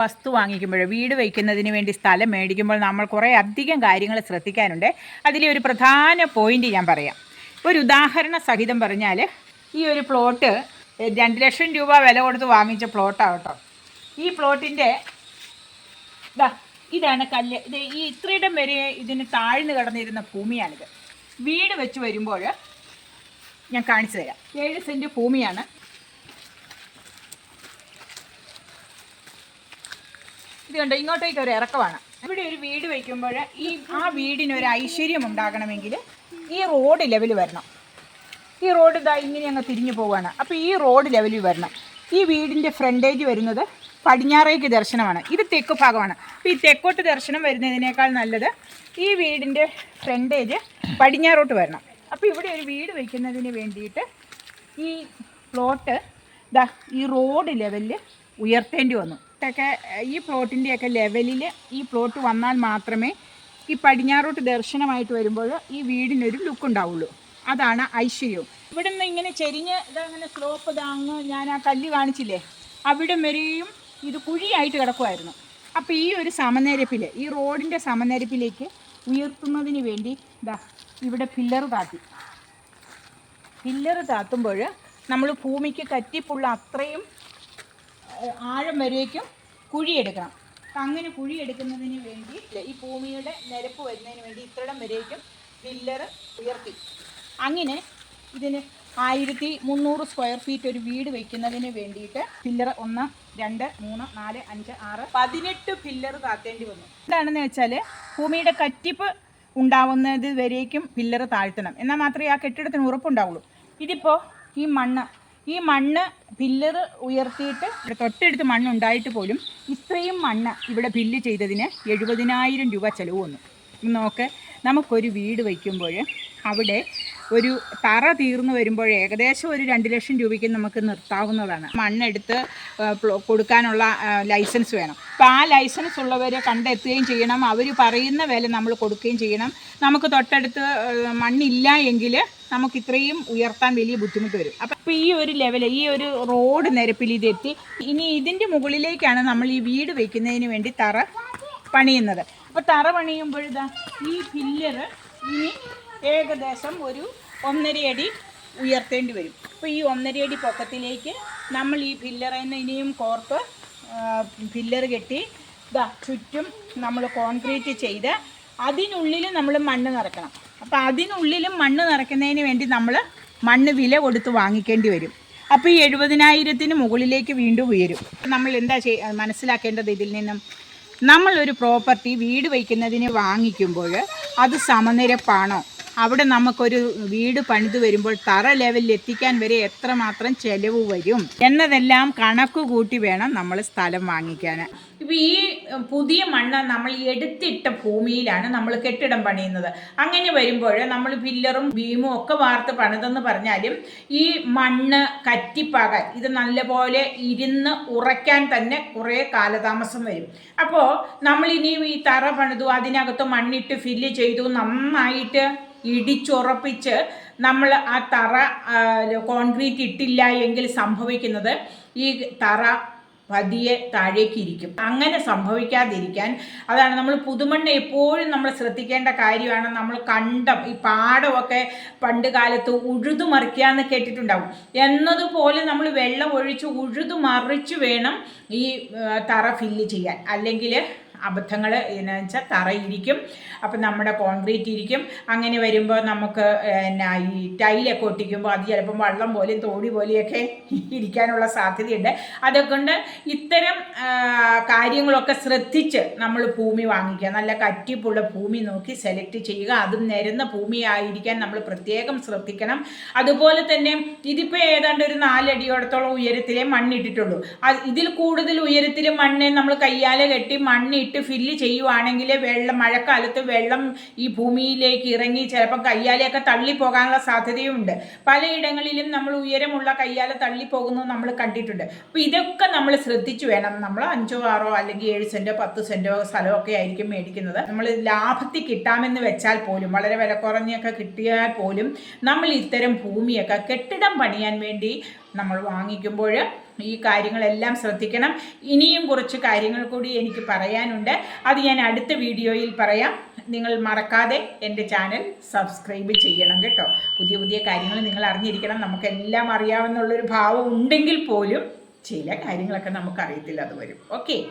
വസ്തു വാങ്ങിക്കുമ്പോൾ വീട് വയ്ക്കുന്നതിന് വേണ്ടി സ്ഥലം മേടിക്കുമ്പോൾ നമ്മൾ കുറേ അധികം കാര്യങ്ങൾ ശ്രദ്ധിക്കാനുണ്ട്. അതിലെ ഒരു പ്രധാന പോയിന്റ് ഞാൻ പറയാം. ഒരു ഉദാഹരണ സഹിതം പറഞ്ഞാൽ ഈ ഒരു പ്ലോട്ട് രണ്ട് ലക്ഷം രൂപ വില കൊടുത്ത് വാങ്ങിച്ച പ്ലോട്ടാണ് ഈ പ്ലോട്ടിന്റെ ഇതാ ഇതാണ് കല്ല്. ഇത് ഈ ഇത്രയിടം വരെ ഇതിന് താഴ്ന്നു കിടന്നിരുന്ന ഭൂമിയാണിത്. വീട് വെച്ച് വരുമ്പോൾ ഞാൻ കാണിച്ചു തരാം. ഏഴ് സെന്റ് ഭൂമിയാണ്. ഇത് ഇങ്ങോട്ടേക്ക് ഒരു ഇറക്കമാണ്. ഇവിടെ ഒരു വീട് വയ്ക്കുമ്പോൾ ഈ ആ വീടിന് ഒരു ഐശ്വര്യം ഉണ്ടാകണമെങ്കിൽ ഈ റോഡ് ലെവൽ വരണം. ഈ റോഡ് ഇതാ ഇങ്ങനെ അങ്ങ് തിരിഞ്ഞു പോവുകയാണ് അപ്പോൾ ഈ റോഡ് ലെവലിൽ വരണം. ഈ വീടിന്റെ ഫ്രണ്ടേജ് വരുന്നത് പടിഞ്ഞാറേക്ക് ദർശനമാണ്. ഇത് തെക്ക് ഭാഗമാണ്. അപ്പോൾ ഈ തെക്കോട്ട് ദർശനം വരുന്നതിനേക്കാൾ നല്ലത് ഈ വീടിന്റെ ഫ്രണ്ടേജ് പടിഞ്ഞാറോട്ട് വരണം. അപ്പോൾ ഇവിടെ ഒരു വീട് വയ്ക്കുന്നതിന് വേണ്ടിയിട്ട് ഈ പ്ലോട്ട് ദാ ഈ റോഡ് ലെവലിൽ ഉയർത്തേണ്ടി വന്നു. ഒക്കെ ഈ പ്ലോട്ടിന്റെയൊക്കെ ലെവലിൽ ഈ പ്ലോട്ട് വന്നാൽ മാത്രമേ ഈ പടിഞ്ഞാറോട്ട് ദർശനമായിട്ട് വരുമ്പോൾ ഈ വീടിനൊരു ലുക്ക് ഉണ്ടാവുള്ളൂ. അതാണ് ഐശ്വര്യവും ഇവിടെ നിന്ന് ഇങ്ങനെ ചെരിഞ്ഞ് ഇതങ്ങനെ സ്ലോപ്പ് ഇതാങ്ങ് ഞാൻ ആ കല്ല് കാണിച്ചില്ലേ? അവിടെ വരെയും ഇത് കുഴിയായിട്ട് കിടക്കുമായിരുന്നു അപ്പോൾ ഈ ഒരു സമനിരപ്പിൽ ഈ റോഡിന്റെ സമനിരപ്പിലേക്ക് ഉയർത്തുന്നതിന് വേണ്ടി ഇതാ ഇവിടെ പില്ലർ താത്തി. പില്ലർ താത്തുമ്പോൾ നമ്മൾ ഭൂമിക്ക് കറ്റിപ്പുള്ള അത്രയും ആഴം വരേക്കും കുഴിയെടുക്കണം അപ്പം അങ്ങനെ കുഴിയെടുക്കുന്നതിന് വേണ്ടി ഈ ഭൂമിയുടെ നിരപ്പ് വരുന്നതിന് വേണ്ടി ഇത്രയിടം വരേക്കും പില്ലർ ഉയർത്തി. അങ്ങനെ ഇതിന് ആയിരത്തി മുന്നൂറ് സ്ക്വയർ ഫീറ്റ് ഒരു വീട് വയ്ക്കുന്നതിന് വേണ്ടിയിട്ട് പില്ലർ ഒന്ന് രണ്ട് മൂന്ന് നാല് അഞ്ച് ആറ് പതിനെട്ട് പില്ലർ താത്തേണ്ടി വന്നു. എന്താണെന്ന് വെച്ചാൽ ഭൂമിയുടെ കറ്റിപ്പ് ഉണ്ടാവുന്നത് വരേക്കും പില്ലർ താഴ്ത്തണം. എന്നാൽ മാത്രമേ ആ കെട്ടിടത്തിന് ഉറപ്പുണ്ടാവുള്ളൂ. ഇതിപ്പോൾ ഈ മണ്ണ് ഈ മണ്ണ് പില്ലറ് ഉയർത്തിയിട്ട് ഇവിടെ തൊട്ടടുത്ത് മണ്ണ് ഉണ്ടായിട്ട് പോലും ഇത്രയും മണ്ണ് ഇവിടെ ബില്ല് ചെയ്തതിന് എഴുപതിനായിരം രൂപ ചിലവ് വന്നു. നോക്ക് നമുക്കൊരു വീട് വയ്ക്കുമ്പോൾ അവിടെ ഒരു തറ തീർന്നു വരുമ്പോൾ ഏകദേശം ഒരു രണ്ട് ലക്ഷം രൂപയ്ക്ക് നമുക്ക് നിർത്താവുന്നതാണ്. മണ്ണെടുത്ത് കൊടുക്കാനുള്ള ലൈസൻസ് വേണം. അപ്പോൾ ആ ലൈസൻസ് ഉള്ളവരെ കണ്ടെത്തുകയും ചെയ്യണം. അവർ പറയുന്ന വില നമ്മൾ കൊടുക്കുകയും ചെയ്യണം. നമുക്ക് തൊട്ടടുത്ത് മണ്ണില്ല എങ്കിൽ നമുക്ക് ഇത്രയും ഉയർത്താൻ വലിയ ബുദ്ധിമുട്ട് വരും. അപ്പം ഇപ്പോൾ ഈ ഒരു ലെവൽ ഈ ഒരു റോഡ് നിരപ്പിൽ ഇതെത്തി. ഇനി ഇതിന്റെ മുകളിലേക്കാണ് നമ്മൾ ഈ വീട് വയ്ക്കുന്നതിന് വേണ്ടി തറ പണിയുന്നത്. അപ്പോൾ തറ പണിയുമ്പോഴിതാ ഈ പില്ലർ ഇനി ഏകദേശം ഒരു ഒന്നരയടി ഉയർത്തേണ്ടി വരും. അപ്പോൾ ഈ ഒന്നരയടി പൊക്കത്തിലേക്ക് നമ്മൾ ഈ ഫില്ലർ നിന്ന് ഇനിയും കോർത്ത് ഫില്ലർ കെട്ടി ഇതാ ചുറ്റും നമ്മൾ കോൺക്രീറ്റ് ചെയ്ത് അതിനുള്ളിൽ നമ്മൾ മണ്ണ് നിറക്കണം. അപ്പോൾ അതിനുള്ളിലും മണ്ണ് നിറയ്ക്കുന്നതിന് വേണ്ടി നമ്മൾ മണ്ണ് വില കൊടുത്ത് വാങ്ങിക്കേണ്ടി വരും. അപ്പോൾ ഈ എഴുപതിനായിരത്തിന് മുകളിലേക്ക് വീണ്ടും ഉയരും. നമ്മൾ എന്താ ചെയ്യ മനസ്സിലാക്കേണ്ടത് ഇതിൽ നിന്നും? നമ്മളൊരു പ്രോപ്പർട്ടി വീട് വയ്ക്കുന്നതിന് വാങ്ങിക്കുമ്പോൾ അത് സമനിരപ്പാണോ? അവിടെ നമുക്കൊരു വീട് പണിത് വരുമ്പോൾ തറ ലെവലിൽ എത്തിക്കാൻ വരെ എത്രമാത്രം ചെലവ് വരും? എന്നതെല്ലാം കണക്ക് കൂട്ടി വേണം നമ്മൾ സ്ഥലം വാങ്ങിക്കാൻ. ഇപ്പം ഈ പുതിയ മണ്ണ് നമ്മൾ എടുത്തിട്ട ഭൂമിയിലാണ് നമ്മൾ കെട്ടിടം പണിയുന്നത്. അങ്ങനെ വരുമ്പോൾ നമ്മൾ പില്ലറും ബീമും ഒക്കെ വാർത്ത് പണിതെന്ന് പറഞ്ഞാലും ഈ മണ്ണ് കറ്റിപ്പാകാൻ ഇത് നല്ലപോലെ ഇരുന്ന് ഉറയ്ക്കാൻ തന്നെ കുറേ കാലതാമസം വരും. അപ്പോൾ നമ്മളിനി ഈ തറ പണിതു അതിനകത്ത് മണ്ണിട്ട് ഫില്ല് ചെയ്തു നന്നായിട്ട് ഇടിച്ചുറപ്പിച്ച് നമ്മൾ ആ തറ കോൺക്രീറ്റ് ഇട്ടില്ല എങ്കിൽ സംഭവിക്കുന്നത് ഈ തറ പതിയെ താഴേക്ക് ഇരിക്കും അങ്ങനെ സംഭവിക്കാതിരിക്കാൻ അതാണ് നമ്മൾ പുതുമണ്ണ് എപ്പോഴും നമ്മൾ ശ്രദ്ധിക്കേണ്ട കാര്യമാണ്. നമ്മൾ കണ്ടം ഈ പാടമൊക്കെ പണ്ട് കാലത്ത് ഉഴുതു മറിക്കാന്ന് കേട്ടിട്ടുണ്ടാവും. എന്നതുപോലെ നമ്മൾ വെള്ളം ഒഴിച്ച് ഉഴുതു മറിച്ച് വേണം ഈ തറ ഫില്ല് ചെയ്യാൻ. അല്ലെങ്കിൽ അബദ്ധങ്ങൾ എന്ന് വെച്ചാൽ തറയിരിക്കും. അപ്പം നമ്മുടെ കോൺക്രീറ്റ് ഇരിക്കും. അങ്ങനെ വരുമ്പോൾ നമുക്ക് എന്നാ ഈ ടൈലൊക്കെ ഒട്ടിക്കുമ്പോൾ അത് ചിലപ്പം വള്ളം പോലെയും തോടി പോലെയൊക്കെ ഇരിക്കാനുള്ള സാധ്യതയുണ്ട്. അതുകൊണ്ട് ഇത്തരം കാര്യങ്ങളൊക്കെ ശ്രദ്ധിച്ച് നമ്മൾ ഭൂമി വാങ്ങിക്കുക. നല്ല കറ്റിപ്പുള്ള ഭൂമി നോക്കി സെലക്ട് ചെയ്യുക. അതും നിരന്ന ഭൂമിയായിരിക്കാൻ നമ്മൾ പ്രത്യേകം ശ്രദ്ധിക്കണം. അതുപോലെ തന്നെ ഇതിപ്പോൾ ഏതാണ്ട് ഒരു നാലടിയോടത്തോളം ഉയരത്തിലേ മണ്ണിട്ടിട്ടുള്ളൂ. ഇതിൽ കൂടുതൽ ഉയരത്തിൽ മണ്ണ് നമ്മൾ കയ്യാലെ കെട്ടി മണ്ണിട്ട് ഫില്ല് ചെയ്യുവാണെങ്കിൽ വെള്ളം മഴക്കാലത്ത് വെള്ളം ഈ ഭൂമിയിലേക്ക് ഇറങ്ങി ചിലപ്പോൾ കയ്യാലെയൊക്കെ തള്ളിപ്പോകാനുള്ള സാധ്യതയുണ്ട്. പലയിടങ്ങളിലും നമ്മൾ ഉയരമുള്ള കയ്യാലെ തള്ളിപ്പോകുന്നത് നമ്മൾ കണ്ടിട്ടുണ്ട്. അപ്പോൾ ഇതൊക്കെ നമ്മൾ ശ്രദ്ധിച്ചു വേണം. നമ്മൾ അഞ്ചോ ആറോ അല്ലെങ്കിൽ ഏഴ് സെന്റോ പത്ത് സെന്റോ സ്ഥലമൊക്കെ ആയിരിക്കും മേടിക്കുന്നത്. നമ്മൾ ലാഭത്തിൽ കിട്ടാമെന്ന് വെച്ചാൽ പോലും വളരെ വില കുറഞ്ഞൊക്കെ കിട്ടിയാൽ പോലും നമ്മൾ ഇത്തരം ഭൂമിയൊക്കെ കെട്ടിടം പണിയാൻ വേണ്ടി നമ്മൾ വാങ്ങിക്കുമ്പോൾ ഈ കാര്യങ്ങളെല്ലാം ശ്രദ്ധിക്കണം. ഇനിയും കുറച്ച് കാര്യങ്ങൾ കൂടി എനിക്ക് പറയാനുണ്ട്. അത് ഞാൻ അടുത്ത വീഡിയോയിൽ പറയാം. നിങ്ങൾ മറക്കാതെ എന്റെ ചാനൽ സബ്സ്ക്രൈബ് ചെയ്യണം കേട്ടോ. പുതിയ പുതിയ കാര്യങ്ങൾ നിങ്ങൾ അറിഞ്ഞിരിക്കണം. നമുക്കെല്ലാം അറിയാമെന്നുള്ളൊരു ഭാവം ഉണ്ടെങ്കിൽ പോലും ചില കാര്യങ്ങളൊക്കെ നമുക്കറിയത്തില്ല അത് വരും. ഓക്കെ.